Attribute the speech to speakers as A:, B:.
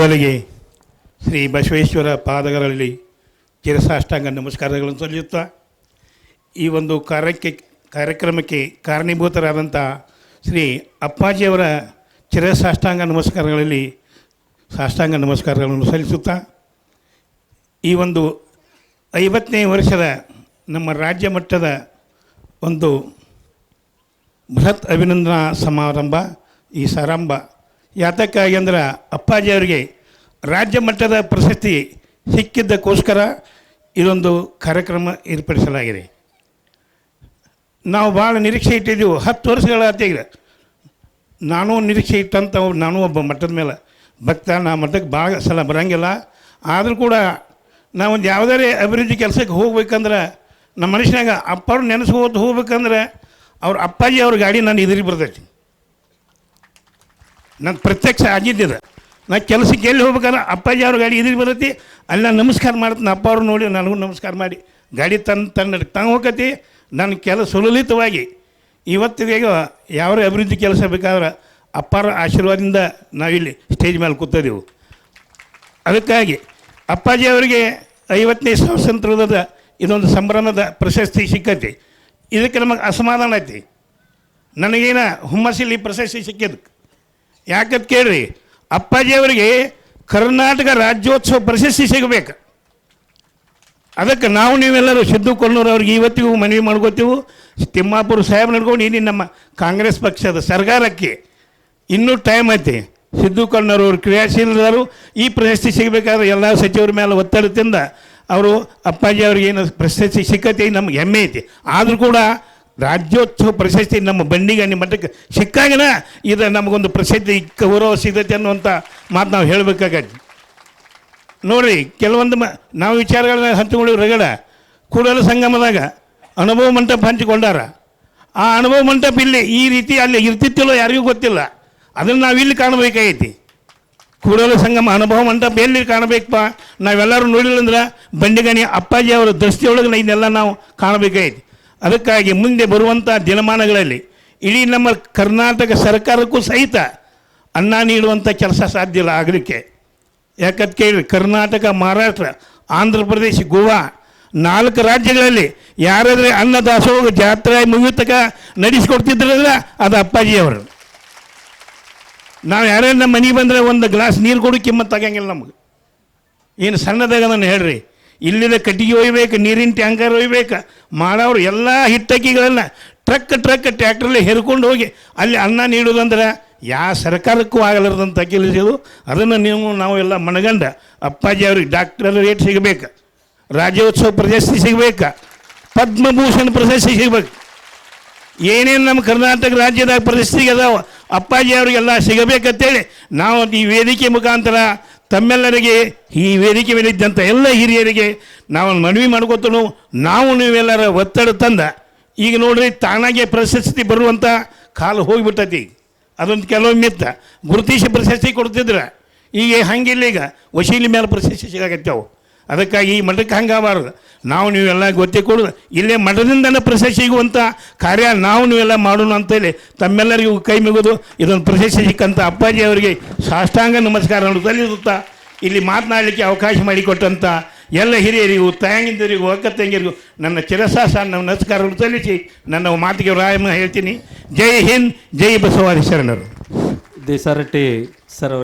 A: ಮೊದಲಿಗೆ ಶ್ರೀ ಬಸವೇಶ್ವರ ಪಾದಗಳಲ್ಲಿ ಚಿರಸಾಷ್ಟಾಂಗ ನಮಸ್ಕಾರಗಳನ್ನು ಸಲ್ಲಿಸುತ್ತಾ, ಈ ಒಂದು ಕಾರ್ಯಕ್ಕೆ, ಕಾರ್ಯಕ್ರಮಕ್ಕೆ ಕಾರಣೀಭೂತರಾದಂಥ ಶ್ರೀ ಅಪ್ಪಾಜಿಯವರ ಚಿರಸಾಷ್ಟಾಂಗ ನಮಸ್ಕಾರಗಳಲ್ಲಿ ಸಾಷ್ಟಾಂಗ ನಮಸ್ಕಾರಗಳನ್ನು ಸಲ್ಲಿಸುತ್ತಾ, ಈ ಒಂದು ಐವತ್ತನೇ ವರ್ಷದ ನಮ್ಮ ರಾಜ್ಯ ಮಟ್ಟದ ಒಂದು ಬೃಹತ್ ಅಭಿನಂದನಾ ಸಮಾರಂಭ, ಈ ಸಮಾರಂಭ ಯಾತಕ್ಕಾಗಿ ಅಂದ್ರೆ ಅಪ್ಪಾಜಿಯವರಿಗೆ ರಾಜ್ಯ ಮಟ್ಟದ ಪ್ರಶಸ್ತಿ ಸಿಕ್ಕಿದ್ದಕ್ಕೋಸ್ಕರ ಇದೊಂದು ಕಾರ್ಯಕ್ರಮ ಏರ್ಪಡಿಸಲಾಗಿದೆ. ನಾವು ಭಾಳ ನಿರೀಕ್ಷೆ ಇಟ್ಟಿದ್ದೆವು, ಹತ್ತು ವರ್ಷಗಳ ಆತೀಗ ನಾನು ನಿರೀಕ್ಷೆ ಇಟ್ಟಂಥ ನಾನು ಒಬ್ಬ ಮಟ್ಟದ ಮೇಲೆ ಭಕ್ತ, ನಾ ಮಟ್ಟಕ್ಕೆ ಭಾಳ ಸಲ ಬರೋಂಗಿಲ್ಲ. ಆದರೂ ಕೂಡ ನಾವೊಂದು ಯಾವುದೇ ಅಭಿವೃದ್ಧಿ ಕೆಲಸಕ್ಕೆ ಹೋಗ್ಬೇಕಂದ್ರೆ ನಮ್ಮ ಮನುಷ್ಯನಾಗ ಅಪ್ಪವ್ರು ನೆನೆಸ್ಕೋತ ಹೋಗ್ಬೇಕಂದ್ರೆ ಅವ್ರ ಅಪ್ಪಾಜಿ ಅವ್ರ ಗಾಡಿ ನಾನು ಇದ್ರಿಗೆ ಬರ್ತೈತಿ. ನನ್ನ ಪ್ರತ್ಯಕ್ಷ ಆಗಿದ್ದಿದೆ ನಾ ಕೆಲಸಕ್ಕೆ ಎಲ್ಲಿ ಹೋಗ್ಬೇಕಾದ್ರೆ ಅಪ್ಪಾಜಿ ಅವ್ರ ಗಾಡಿ ಇದ್ರಿಗೆ ಬರತಿ ಅಲ್ಲಿ ನಾನು ನಮಸ್ಕಾರ ಮಾಡ್ತೀನಿ ಅಪ್ಪ ಅವ್ರು ನೋಡಿ ನನಗೂ ನಮಸ್ಕಾರ ಮಾಡಿ. ಗಾಡಿ ತನ್ನ ತನ್ನ ತಂಗ ಹೋಗತಿ ನನ್ನ ಕೆಲಸ ಸುಲಲಿತವಾಗಿ. ಇವತ್ತಿಗೆ ಯಾವ ಅಭಿವೃದ್ಧಿ ಕೆಲಸ ಬೇಕಾದ್ರೆ ಅಪ್ಪರ ಆಶೀರ್ವಾದದಿಂದ ನಾವಿಲ್ಲಿ ಸ್ಟೇಜ್ ಮೇಲೆ ಕೂತದೆವು. ಅದಕ್ಕಾಗಿ ಅಪ್ಪಾಜಿ ಅವರಿಗೆ ಐವತ್ತನೇ ಸ್ವಾತಂತ್ರ್ಯದ ಇದೊಂದು ಸಂಭ್ರಮದ ಪ್ರಶಸ್ತಿ ಸಿಕ್ಕತಿ. ಇದಕ್ಕೆ ನಮಗೆ ಅಸಮಾಧಾನ ಐತಿ. ನನಗೇನ ಹುಮ್ಮಸಿಲಿ ಪ್ರಶಸ್ತಿ ಸಿಕ್ಕಿದ್ದಕ್ಕೆ. ಯಾಕಂತ ಕೇಳ್ರಿ ಅಪ್ಪಾಜಿ ಅವರಿಗೆ ಕರ್ನಾಟಕ ರಾಜ್ಯೋತ್ಸವ ಪ್ರಶಸ್ತಿ ಸಿಗಬೇಕು. ಅದಕ್ಕೆ ನಾವು ನೀವೆಲ್ಲರೂ ಸಿದ್ದು ಕೊಲ್ಲೂರು ಅವ್ರಿಗೆ ಇವತ್ತಿಗೂ ಮನವಿ ಮಾಡ್ಕೋತೀವಿ. ತಿಮ್ಮಾಪುರ ಸಾಹೇಬ್ ನಡ್ಕೊಂಡು ಇನ್ನು ನಮ್ಮ ಕಾಂಗ್ರೆಸ್ ಪಕ್ಷದ ಸರ್ಕಾರಕ್ಕೆ ಇನ್ನೂ ಟೈಮ್ ಐತಿ. ಸಿದ್ದು ಕೊಲ್ಲೂರು ಅವರು ಕ್ರಿಯಾಶೀಲರು ಈ ಪ್ರಶಸ್ತಿ ಸಿಗಬೇಕಾದ್ರೆ ಎಲ್ಲ ಸಚಿವರ ಮೇಲೆ ಒತ್ತಡದಿಂದ ಅವರು ಅಪ್ಪಾಜಿ ಅವ್ರಿಗೆ ಏನು ಪ್ರಶಸ್ತಿ ಸಿಕ್ಕತಿ ನಮ್ಗೆ ಹೆಮ್ಮೆ ಐತಿ. ಆದರೂ ಕೂಡ ರಾಜ್ಯೋತ್ಸವ ಪ್ರಶಸ್ತಿ ನಮ್ಮ ಬಂಡಿಗಣ್ಣಿ ಮಠಕ್ಕೆ ಸಿಕ್ಕಾಗನ ಇದು ನಮಗೊಂದು ಪ್ರಸಿದ್ಧಿ ಗೌರವ ಸಿಗತ್ತೆ ಅನ್ನುವಂಥ ಮಾತು ನಾವು ಹೇಳಬೇಕಾಗತ್ತೆ. ನೋಡಿರಿ, ಕೆಲವೊಂದು ಮ, ನಾವು ವಿಚಾರಗಳನ್ನ ಹಂಚಿಕೊಳ್ಳಿ ರಗಡ ಕೂಡಲ ಸಂಗಮದಾಗ ಅನುಭವ ಮಂಟಪ ಹಂಚಿಕೊಂಡಾರ. ಆ ಅನುಭವ ಮಂಟಪ ಇಲ್ಲಿ ಈ ರೀತಿ ಅಲ್ಲಿ ಇರ್ತಿತ್ತಿಲ್ಲೋ ಯಾರಿಗೂ ಗೊತ್ತಿಲ್ಲ. ಅದನ್ನು ನಾವು ಇಲ್ಲಿ ಕಾಣಬೇಕಾಗೈತಿ. ಕೂಡಲ ಸಂಗಮ ಅನುಭವ ಮಂಟಪ ಎಲ್ಲಿ ಕಾಣಬೇಕಪ್ಪ? ನಾವೆಲ್ಲರೂ ನೋಡಿಲ್ಲ ಅಂದ್ರೆ ಬಂಡಿಗಣಿ ಅಪ್ಪಾಜಿ ಅವರ ದೃಷ್ಟಿಯೊಳಗೆ ಇದನ್ನೆಲ್ಲ ನಾವು ಕಾಣಬೇಕಾಗೈತಿ. ಅದಕ್ಕಾಗಿ ಮುಂದೆ ಬರುವಂಥ ದಿನಮಾನಗಳಲ್ಲಿ ಇಡೀ ನಮ್ಮ ಕರ್ನಾಟಕ ಸರ್ಕಾರಕ್ಕೂ ಸಹಿತ ಅನ್ನ ನೀಡುವಂಥ ಕೆಲಸ ಸಾಧ್ಯ ಇಲ್ಲ ಆಗಲಿಕ್ಕೆ. ಯಾಕಂತ ಕೇಳಿ ಕರ್ನಾಟಕ, ಮಹಾರಾಷ್ಟ್ರ, ಆಂಧ್ರ ಪ್ರದೇಶ, ಗೋವಾ ನಾಲ್ಕು ರಾಜ್ಯಗಳಲ್ಲಿ ಯಾರಾದರೆ ಅನ್ನ ದಾಸೋಹ ಜಾತ್ರೆ ಮುಗಿತಕ ನಡೆಸಿಕೊಡ್ತಿದ್ರಲ್ಲ, ಅದು ಅಪ್ಪಾಜಿ ಅವರು ನಾವು ಯಾರೇ ನಮ್ಮ ಮನೆಗೆ ಬಂದರೆ ಒಂದು ಗ್ಲಾಸ್ ನೀರು ಕೊಡು ಕಿಮ್ಮತ್ತು ಆಗಂಗಿಲ್ಲ ನಮಗೆ. ಏನು ಸಣ್ಣದಾಗ ನಾನು ಹೇಳ್ರಿ. ಇಲ್ಲಿದ ಕಟ್ಟಿಗೆ ಒಯ್ಬೇಕು, ನೀರಿನ ಟ್ಯಾಂಕರ್ ಒಯ್ಬೇಕು, ಮಾಡೋರು ಎಲ್ಲ ಹಿಟ್ಟಕ್ಕಿಗಳನ್ನು ಟ್ರಕ್ ಟ್ರಕ್ ಟ್ಯಾಕ್ಟ್ರಲ್ಲಿ ಹೆರ್ಕೊಂಡು ಹೋಗಿ ಅಲ್ಲಿ ಅನ್ನ ನೀಡೋದಂದ್ರೆ ಯಾವ ಸರ್ಕಾರಕ್ಕೂ ಆಗಲಾರ್ದಂತ ಕೆಲಸ ಇದು ಅದನ್ನು ನೀವು ನಾವೆಲ್ಲ ಮನಗಂಡ ಅಪ್ಪಾಜಿ ಅವ್ರಿಗೆ ಡಾಕ್ಟರ್ ರೇಟ್ ಸಿಗಬೇಕು, ರಾಜ್ಯೋತ್ಸವ ಪ್ರಶಸ್ತಿ ಸಿಗಬೇಕು, ಪದ್ಮಭೂಷಣ ಪ್ರಶಸ್ತಿ ಸಿಗಬೇಕು. ಏನೇನು ನಮ್ಮ ಕರ್ನಾಟಕ ರಾಜ್ಯದಾಗ ಪ್ರಶಸ್ತಿಗೆ ಅದಾವ ಅಪ್ಪಾಜಿ ಅವರಿಗೆಲ್ಲ ಸಿಗಬೇಕಂತೇಳಿ ನಾವು ಈ ವೇದಿಕೆ ಮುಖಾಂತರ ತಮ್ಮೆಲ್ಲರಿಗೆ ಈ ವೇದಿಕೆ ಮೇಲೆ ಇದ್ದಂಥ ಎಲ್ಲ ಹಿರಿಯರಿಗೆ ನಾವು ಮನವಿ ಮಾಡ್ಕೊತನು ನಾವು ನೀವೆಲ್ಲರ ಒತ್ತಡ ತಂದ. ಈಗ ನೋಡ್ರಿ, ತಾನಾಗೆ ಪ್ರಶಸ್ತಿ ಬರುವಂಥ ಕಾಲ ಹೋಗಿಬಿಟ್ಟೈತಿ. ಅದೊಂದು ಕೆಲವೊಮ್ಮೆ ಇತ್ತ. ಗುರುತಿಸಿ ಪ್ರಶಸ್ತಿ ಕೊಡ್ತಿದ್ರೆ. ಈಗ ಹಂಗಿಲ್ಲ ಈಗ. ವಶೀಲಿ ಮೇಲೆ ಪ್ರಶಸ್ತಿ ಸಿಗಾಕತ್ತೇವು. ಅದಕ್ಕಾಗಿ ಈ ಮಠಕ್ಕೆ ಹಂಗಾಗಬಾರ್ದು. ನಾವು ನೀವೆಲ್ಲ ಗೊತ್ತೇ ಕೊಡೋದು ಇಲ್ಲೇ ಮಠದಿಂದನೇ ಪ್ರಶಸ್ತಿ ಸಿಗುವಂಥ ಕಾರ್ಯ ನಾವು ನೀವೆಲ್ಲ ಮಾಡೋಣ ಅಂತೇಳಿ ತಮ್ಮೆಲ್ಲರಿಗೂ ಕೈ ಮುಗಿದು ಇದೊಂದು ಪ್ರಶಸ್ತಿ ಸಿಕ್ಕಂಥ ಅಪ್ಪಾಜಿ ಅವರಿಗೆ ಸಾಷ್ಟಾಂಗ ನಮಸ್ಕಾರ ಸಲ್ಲಿಸುತ್ತಾ ಇಲ್ಲಿ ಮಾತನಾಡಲಿಕ್ಕೆ ಅವಕಾಶ ಮಾಡಿಕೊಟ್ಟಂಥ ಎಲ್ಲ ಹಿರಿಯರಿಗೂ ತಾಯಂಗಿಂದರಿಗೂ ಅಕ್ಕ ತಂಗಿರಿಗೂ ನನ್ನ ಚಿರಸಾಸ ನನ್ನ ನಮಸ್ಕಾರವನ್ನು ಸಲ್ಲಿಸಿ ನನ್ನ ಮಾತಿಗೆ ರಾಯಮ್ಮ ಹೇಳ್ತೀನಿ. ಜೈ ಹಿಂದ್, ಜೈ ಬಸವಾದಿ ಶರಣರು.
B: ದೇಸಾರಟ್ಟಿ ಸರ್